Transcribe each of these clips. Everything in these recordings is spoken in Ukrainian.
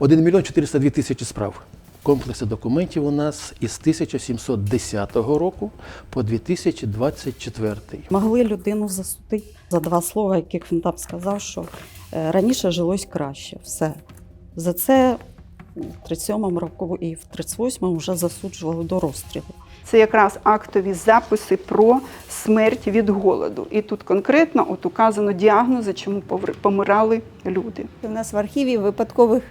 1 мільйон 402 тисячі справ. Комплекси документів у нас із 1710 року по 2024. Могли людину засудити за два слова, яких він там сказав, що е, раніше жилось краще. Все. За це в 37-му року і в 38-му вже засуджували до розстрілу. Це якраз актові записи про смерть від голоду. І тут конкретно от указано діагнози, чому помирали люди. У нас в архіві випадкових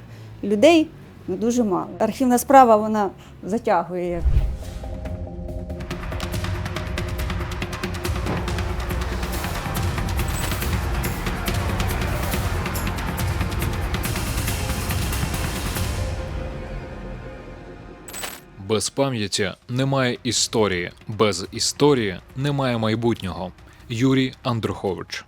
людей ну, дуже мало. Архівна справа вона затягує. Без пам'яті немає історії, без історії немає майбутнього. Юрій Андрухович.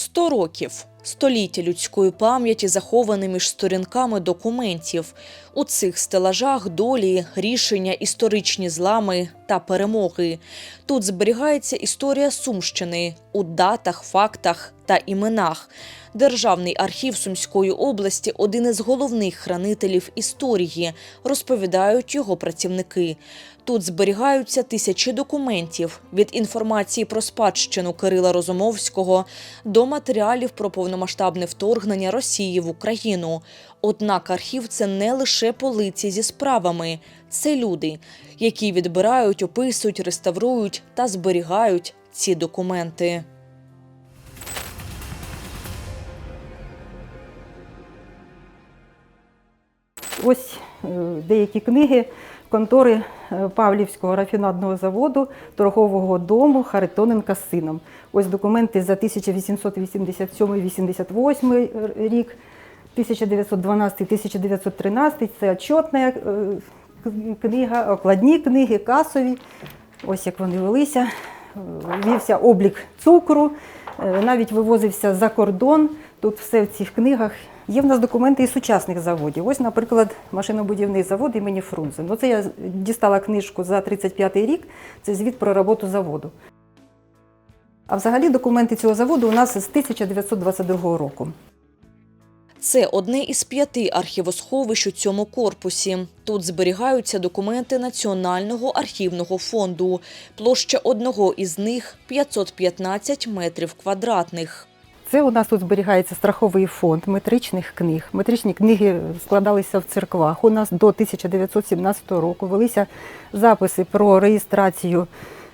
Сто років століття людської пам'яті заховане між сторінками документів. У цих стелажах долі, рішення, історичні злами та перемоги. Тут зберігається історія Сумщини у датах, фактах та іменах. Державний архів Сумської області один із головних хранителів історії, розповідають його працівники. Тут зберігаються тисячі документів від інформації про спадщину Кирила Розумовського до матеріалів про повномасштабне вторгнення Росії в Україну. Однак архів це не лише полиці зі справами, це люди, які відбирають, описують, реставрують та зберігають ці документи. Ось е, деякі книги контори е, Павлівського рафінадного заводу торгового дому Харитоненка з сином. Ось документи за 1887-88 рік, 1912-1913. Це отчетна е, книга, окладні книги, касові. Ось як вони велися. Е, Вівся облік цукру, е, навіть вивозився за кордон. Тут все в цих книгах. Є в нас документи і сучасних заводів. Ось, наприклад, машинобудівний завод імені Фрунзе. Ну, це я дістала книжку за 35-й рік, це звіт про роботу заводу. А взагалі документи цього заводу у нас з 1922 року. Це одне із п'яти архівосховищ у цьому корпусі. Тут зберігаються документи Національного архівного фонду. Площа одного із них 515 метрів квадратних. Це у нас тут зберігається страховий фонд метричних книг. Метричні книги складалися в церквах. У нас до 1917 року велися записи про реєстрацію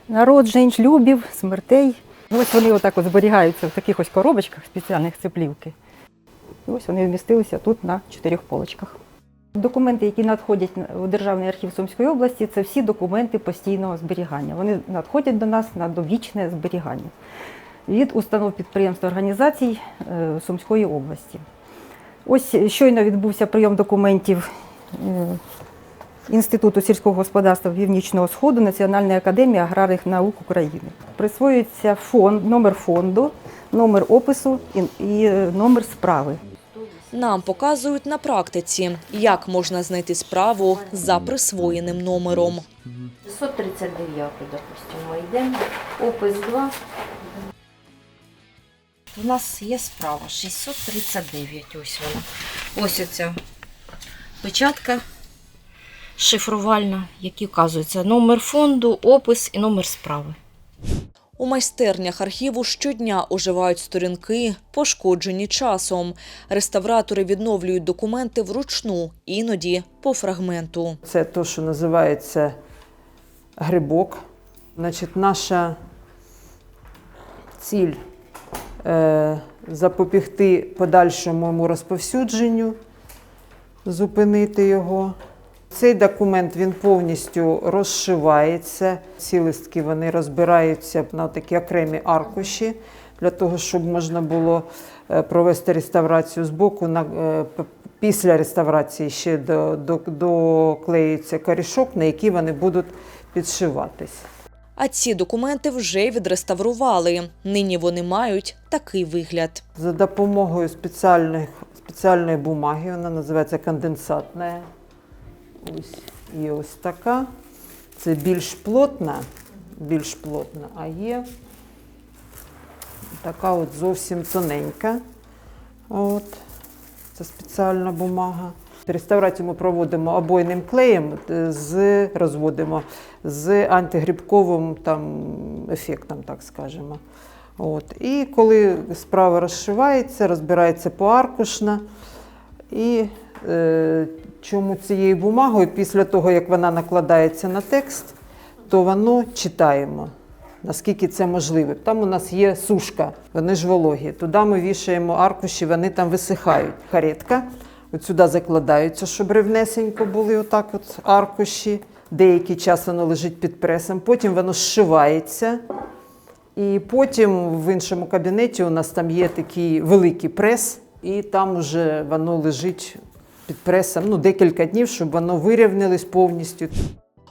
народжень, шлюбів, смертей. Ну, Ось вони отак от зберігаються в таких ось коробочках спеціальних цеплівки. І ось вони вмістилися тут на чотирьох полочках. Документи, які надходять у Державний архів Сумської області, це всі документи постійного зберігання. Вони надходять до нас на довічне зберігання від установ підприємств організацій е, Сумської області. Ось щойно відбувся прийом документів е, Інституту сільського господарства Північного Сходу Національної академії аграрних наук України. Присвоюється фонд, номер фонду, номер опису і, і е, номер справи. Нам показують на практиці, як можна знайти справу за присвоєним номером. 639, допустимо, йдемо. Опис 2. У нас є справа 639. Ось вона. Ось оця печатка шифрувальна, які вказуються номер фонду, опис і номер справи. У майстернях архіву щодня оживають сторінки, пошкоджені часом. Реставратори відновлюють документи вручну, іноді по фрагменту. Це те, що називається грибок. Значить, наша ціль запобігти подальшому розповсюдженню, зупинити його. Цей документ він повністю розшивається. Ці листки вони розбираються на такі окремі аркуші для того, щоб можна було е, провести реставрацію з боку. Е, після реставрації ще до, до, доклеюється корішок, на який вони будуть підшиватись. А ці документи вже відреставрували. Нині вони мають такий вигляд. За допомогою спеціальних, спеціальної бумаги, вона називається конденсатна. Ось є ось така. Це більш плотна, більш плотна, а є така от зовсім тоненька. От. Це спеціальна бумага. Реставрацію ми проводимо обойним клеєм, е, з, розводимо з антигрибковим там, ефектом, так скажемо. От. І коли справа розшивається, розбирається поаркушно. І е, чому цією бумагою, після того, як вона накладається на текст, то воно читаємо. Наскільки це можливо. Там у нас є сушка, вони ж вологі. Туди ми вішаємо аркуші, вони там висихають. Каретка. От сюди закладаються, щоб рівнесенько були отак от аркуші. Деякий час воно лежить під пресом, потім воно зшивається. І потім в іншому кабінеті у нас там є такий великий прес, і там вже воно лежить під пресом ну, декілька днів, щоб воно вирівнялось повністю.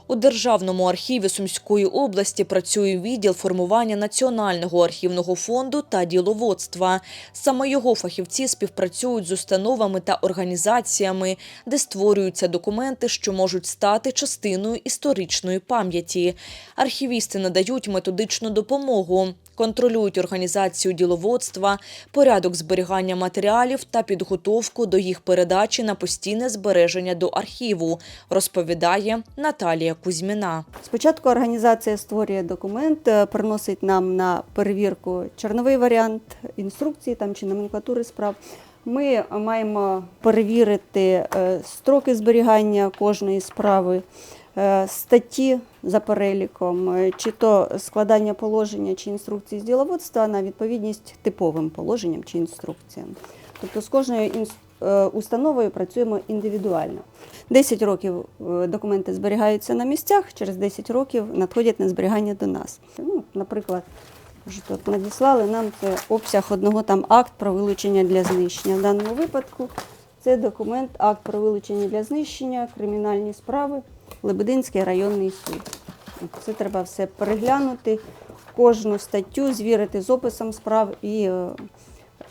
У Державному архіві Сумської області працює відділ формування Національного архівного фонду та діловодства. Саме його фахівці співпрацюють з установами та організаціями, де створюються документи, що можуть стати частиною історичної пам'яті. Архівісти надають методичну допомогу. Контролюють організацію діловодства, порядок зберігання матеріалів та підготовку до їх передачі на постійне збереження до архіву, розповідає Наталія Кузьміна. Спочатку організація створює документ, е, приносить нам на перевірку чорновий варіант інструкції там, чи номенклатури справ. Ми маємо перевірити е, строки зберігання кожної справи, статті за переліком, е, чи то складання положення чи інструкції з діловодства на відповідність типовим положенням чи інструкціям. Тобто з кожною е, установою працюємо індивідуально. 10 років е, документи зберігаються на місцях, через 10 років надходять на зберігання до нас. Ну, наприклад, вже тут надіслали нам це обсяг одного там акт про вилучення для знищення. В даному випадку це документ, акт про вилучення для знищення, кримінальні справи, Лебединський районний суд. Це треба все переглянути, кожну статтю звірити з описом справ і е,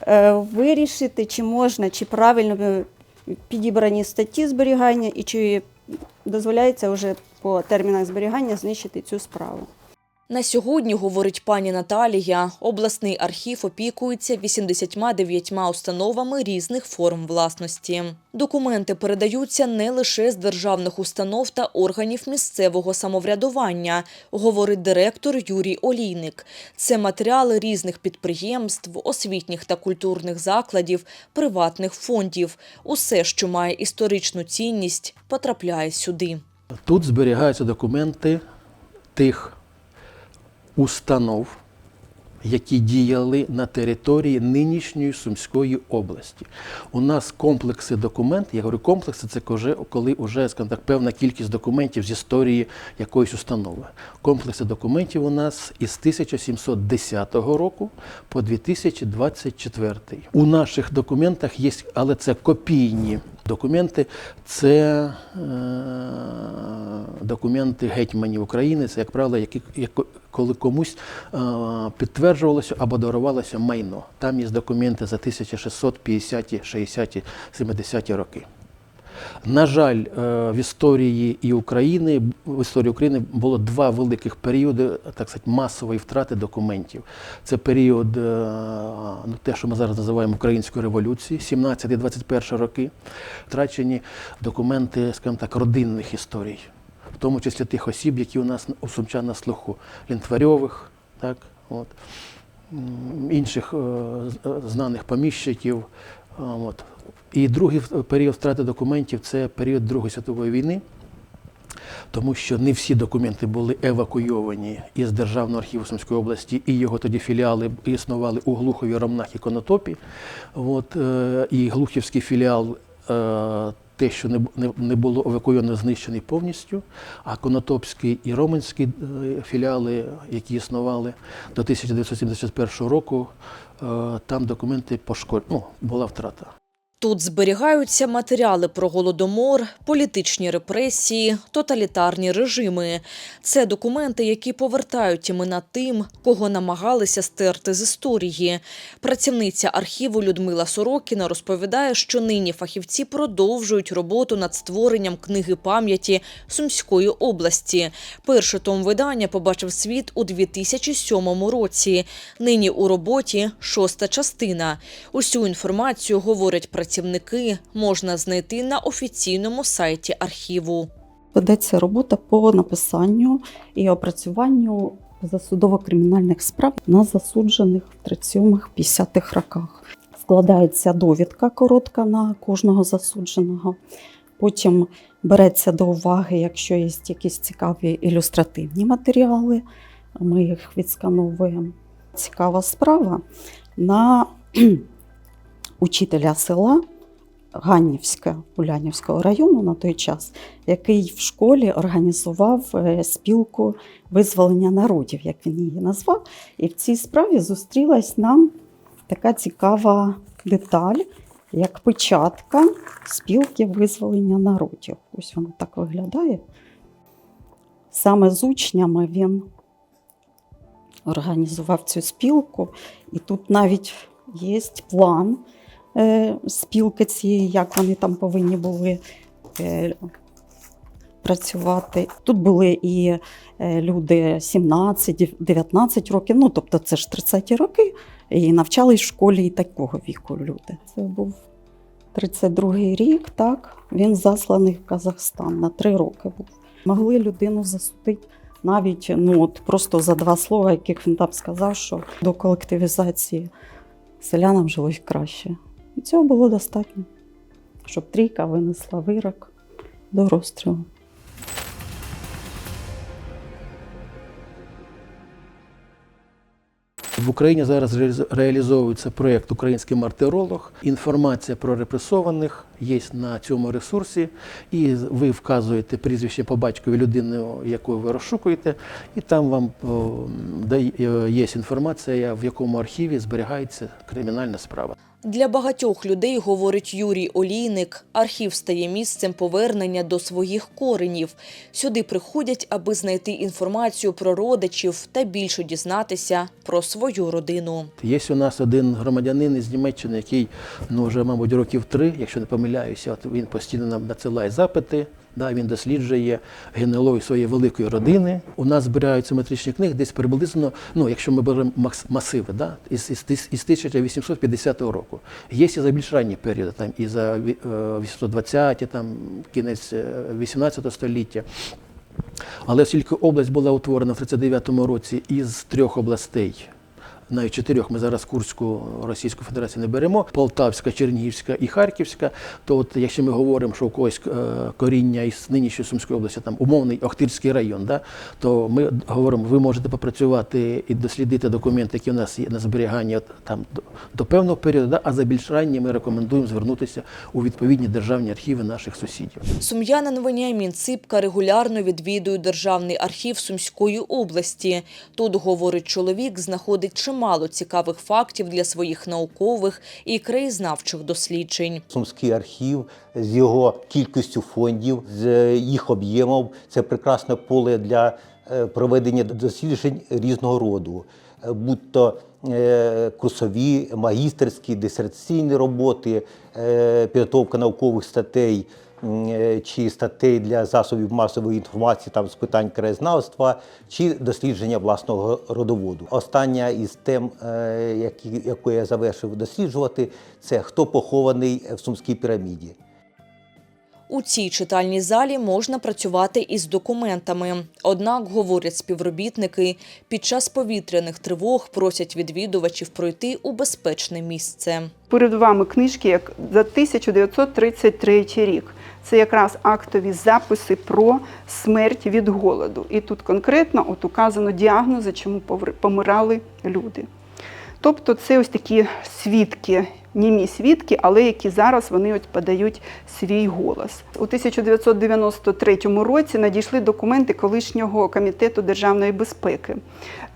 е, вирішити, чи можна, чи правильно е, підібрані статті зберігання і чи дозволяється вже по термінах зберігання знищити цю справу. На сьогодні, говорить пані Наталія, обласний архів опікується 89 установами різних форм власності. Документи передаються не лише з державних установ та органів місцевого самоврядування, говорить директор Юрій Олійник. Це матеріали різних підприємств, освітніх та культурних закладів, приватних фондів. Усе, що має історичну цінність, потрапляє сюди. Тут зберігаються документи тих установ, які діяли на території нинішньої Сумської області. У нас комплекси документів, я говорю, комплекси це коли, вже так, певна кількість документів з історії якоїсь установи. Комплекси документів у нас із 1710 року по 2024. У наших документах є, але це копійні документи, це е, документи гетьманів України, це, як правило, які, як, коли комусь е, підтверджувалося або дарувалося майно. Там є документи за 1650, 60, 70 роки. На жаль, е, в історії і України в історії України було два великих періоди, так сказати, масової втрати документів. Це період, е, ну, те, що ми зараз називаємо Української революції, 17-21 роки. Втрачені документи, скажімо так, родинних історій, в тому числі тих осіб, які у нас у сумчан на слуху, лінтварьових, так, от, інших е, е, знаних поміщиків. От. І другий період втрати документів це період Другої світової війни, тому що не всі документи були евакуйовані із Державного архіву Сумської області, і його тоді філіали існували у Глухові, Ромнах і Конотопі. От, е, і Глухівський філіал. е, Те, що не, не, було евакуйовано, знищений повністю, а Конотопський і Роменський е, філіали, які існували до 1971 року, там документи пошкоджені, ну, була втрата. Тут зберігаються матеріали про голодомор, політичні репресії, тоталітарні режими. Це документи, які повертають імена тим, кого намагалися стерти з історії. Працівниця архіву Людмила Сорокіна розповідає, що нині фахівці продовжують роботу над створенням книги пам'яті Сумської області. Перший том видання побачив світ у 2007 році. Нині у роботі шоста частина. Усю інформацію говорять працівники працівники можна знайти на офіційному сайті архіву. Ведеться робота по написанню і опрацюванню засудово-кримінальних справ на засуджених в 37-50-х роках. Складається довідка коротка на кожного засудженого. Потім береться до уваги, якщо є якісь цікаві ілюстративні матеріали, ми їх відскановуємо. Цікава справа на учителя села Ганнівська Улянівського району на той час, який в школі організував е, спілку визволення народів, як він її назвав. І в цій справі зустрілась нам така цікава деталь, як печатка спілки визволення народів. Ось вона так виглядає. Саме з учнями він організував цю спілку, і тут навіть є план спілки цієї, як вони там повинні були е, працювати. Тут були і е, люди 17-19 років, ну тобто це ж 30-ті роки, і навчались в школі і такого віку люди. Це був 32-й рік, так, він засланий в Казахстан на три роки був. Могли людину засудити навіть ну, от просто за два слова, яких він там сказав, що до колективізації селянам жилось краще. Цього було достатньо, щоб трійка винесла вирок до розстрілу. В Україні зараз реалізовується проєкт Український мартиролог. Інформація про репресованих є на цьому ресурсі, і ви вказуєте прізвище по батькові людини, яку ви розшукуєте, і там вам є інформація, в якому архіві зберігається кримінальна справа. Для багатьох людей, говорить Юрій Олійник, архів стає місцем повернення до своїх коренів. Сюди приходять, аби знайти інформацію про родичів та більше дізнатися про свою родину. Є у нас один громадянин із Німеччини, який ну вже, мабуть, років три, якщо не помиляюся, от він постійно нам надсилає запити. Да, він досліджує генеалогію своєї великої родини. У нас збираються метричні книги десь приблизно, ну якщо ми беремо масиви, да, із, із, із 1850 року. Є і за більш ранні періоди, там і за ві- е, 820, там кінець е, 18 століття. Але оскільки область була утворена в 39-му році із трьох областей, навіть чотирьох ми зараз Курську Російську Федерацію не беремо, Полтавська, Чернігівська і Харківська, то от якщо ми говоримо, що у когось е, коріння із нинішньої Сумської області, там умовний Охтирський район, да, то ми говоримо, ви можете попрацювати і дослідити документи, які у нас є на зберіганні там, до, певного періоду, да, а за більш ранні ми рекомендуємо звернутися у відповідні державні архіви наших сусідів. Сум'янин Веніамін Ципка регулярно відвідує Державний архів Сумської області. Тут, говорить чоловік, знаходить чимало цікавих фактів для своїх наукових і краєзнавчих досліджень. Сумський архів з його кількістю фондів, з їх об'ємом це прекрасне поле для е, проведення досліджень різного роду, Е, будь то е, курсові, магістерські, дисертаційні роботи, підготовка наукових статей чи статей для засобів масової інформації там з питань краєзнавства, чи дослідження власного родоводу. Остання із тем, е, які, яку я завершив досліджувати, це хто похований в Сумській піраміді. У цій читальній залі можна працювати із документами. Однак, говорять співробітники, під час повітряних тривог просять відвідувачів пройти у безпечне місце. Перед вами книжки як за 1933 рік. Це якраз актові записи про смерть від голоду. І тут конкретно от указано діагнози, чому помирали люди. Тобто це ось такі свідки, німі свідки, але які зараз вони от подають свій голос. У 1993 році надійшли документи колишнього комітету державної безпеки.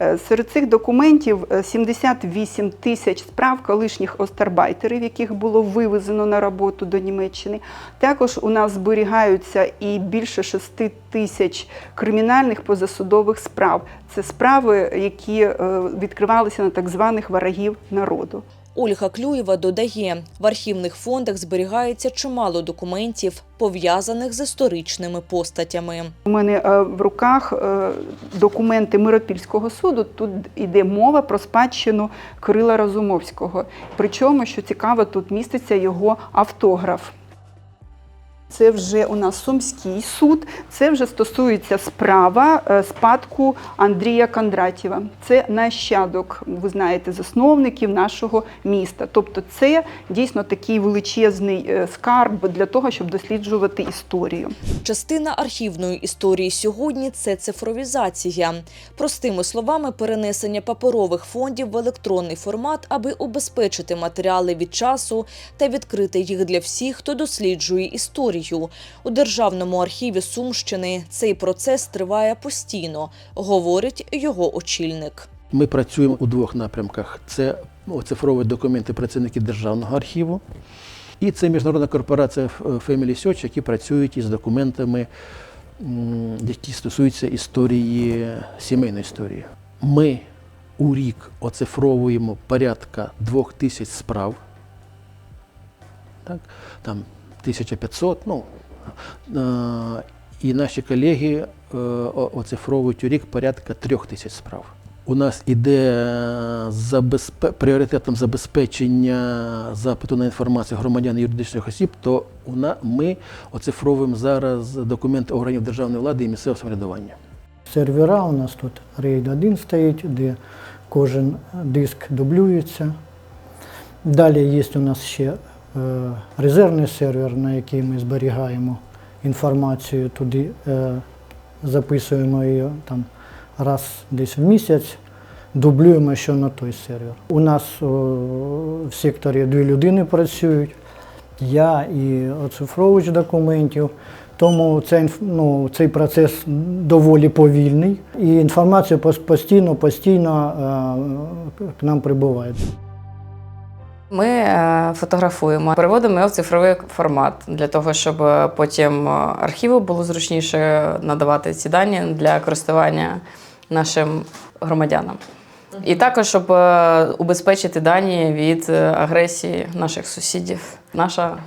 Е, Серед цих документів е, 78 тисяч справ колишніх остарбайтерів, яких було вивезено на роботу до Німеччини. Також у нас зберігаються і більше 6 тисяч кримінальних позасудових справ. Це справи, які е, відкривалися на так званих ворогів народу. Ольга Клюєва додає, в архівних фондах зберігається чимало документів, пов'язаних з історичними постатями. У мене е, в руках е, документи Миропільського суду. Тут йде мова про спадщину Кирила Разумовського. Причому, що цікаво, тут міститься його автограф. Це вже у нас Сумський суд. Це вже стосується справа е, спадку Андрія Кондратєва. Це нащадок, ви знаєте, засновників нашого міста. Тобто, це дійсно такий величезний е, скарб для того, щоб досліджувати історію. Частина архівної історії сьогодні це цифровізація. Простими словами, перенесення паперових фондів в електронний формат, аби убезпечити матеріали від часу та відкрити їх для всіх, хто досліджує історію. У Державному архіві Сумщини цей процес триває постійно, говорить його очільник. Ми працюємо у двох напрямках: це оцифровують документи працівники Державного архіву, і це міжнародна корпорація Family Search, які працюють із документами, які стосуються історії, сімейної історії. Ми у рік оцифровуємо порядка двох тисяч справ. Так? Там 1500, ну, е, і наші колеги е, оцифровують у рік порядка трьох тисяч справ. У нас іде забезпе... пріоритетом забезпечення запиту на інформацію громадян і юридичних осіб, то ми оцифровуємо зараз документи органів державної влади і місцевого самоврядування. Сервера у нас тут RAID 1 стоїть, де кожен диск дублюється. Далі є у нас ще резервний сервер, на який ми зберігаємо інформацію туди, е, записуємо її там раз десь в місяць, дублюємо ще на той сервер. У нас в секторі дві людини працюють, я і оцифровувач документів. Тому цей, ну, цей процес доволі повільний, і інформація постійно, постійно е, к нам прибуває. Ми е, фотографуємо, переводимо його в цифровий формат для того, щоб е, потім е, архіву було зручніше надавати ці дані для користування нашим громадянам. І також, щоб убезпечити дані від агресії наших сусідів. Наша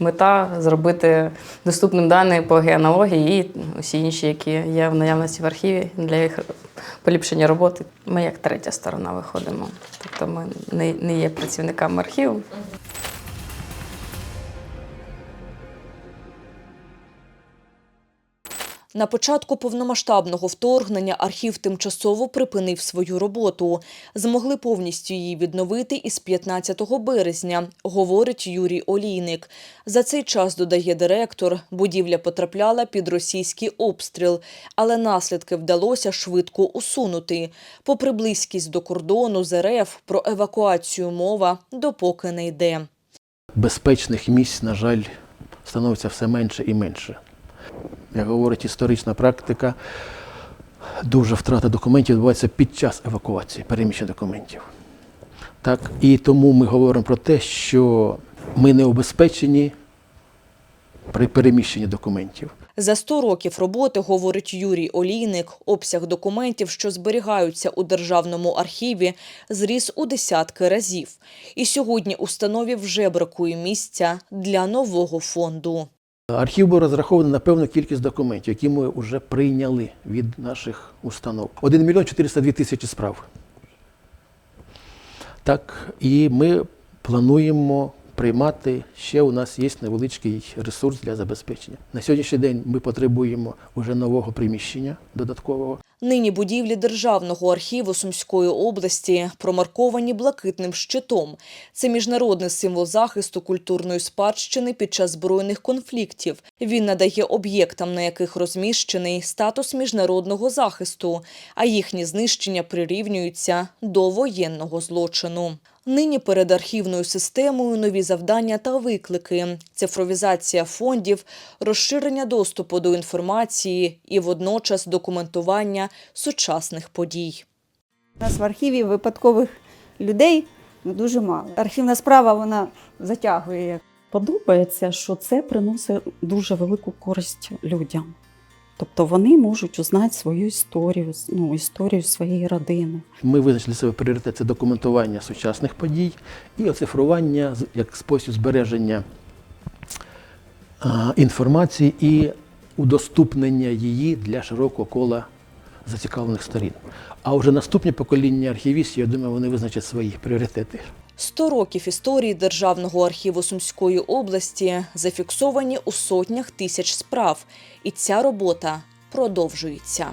мета зробити доступним дані по геонології і усі інші, які є в наявності в архіві для їх поліпшення роботи. Ми як третя сторона виходимо. Тобто ми не, є працівниками архіву. На початку повномасштабного вторгнення архів тимчасово припинив свою роботу. Змогли повністю її відновити із 15 березня, говорить Юрій Олійник. За цей час, додає директор, будівля потрапляла під російський обстріл, але наслідки вдалося швидко усунути. Попри близькість до кордону з РФ, про евакуацію мова допоки не йде. безпечних місць, на жаль, становиться все менше і менше. Як говорить історична практика, дуже втрата документів відбувається під час евакуації, переміщення документів. Так, і тому ми говоримо про те, що ми не обезпечені при переміщенні документів. За 100 років роботи, говорить Юрій Олійник, обсяг документів, що зберігаються у Державному архіві, зріс у десятки разів. І сьогодні установі вже бракує місця для нового фонду. Архів був розрахований на певну кількість документів, які ми вже прийняли від наших установ. 1 мільйон 402 тисячі справ. Так, і ми плануємо приймати ще у нас є невеличкий ресурс для забезпечення. На сьогоднішній день ми потребуємо вже нового приміщення додаткового. Нині будівлі Державного архіву Сумської області промарковані блакитним щитом. Це міжнародний символ захисту культурної спадщини під час збройних конфліктів. Він надає об'єктам, на яких розміщений статус міжнародного захисту, а їхні знищення прирівнюються до воєнного злочину. Нині перед архівною системою нові завдання та виклики: цифровізація фондів, розширення доступу до інформації і водночас документування сучасних подій. У нас в архіві випадкових людей дуже мало. Архівна справа вона затягує. Подобається, що це приносить дуже велику користь людям. Тобто вони можуть узнати свою історію, ну, історію своєї родини. Ми визначили себе пріоритет це документування сучасних подій і оцифрування як спосіб збереження інформації і удоступнення її для широкого кола зацікавлених сторін. А вже наступні покоління архівістів, я думаю, вони визначать свої пріоритети. 100 років історії Державного архіву Сумської області зафіксовані у сотнях тисяч справ, і ця робота продовжується.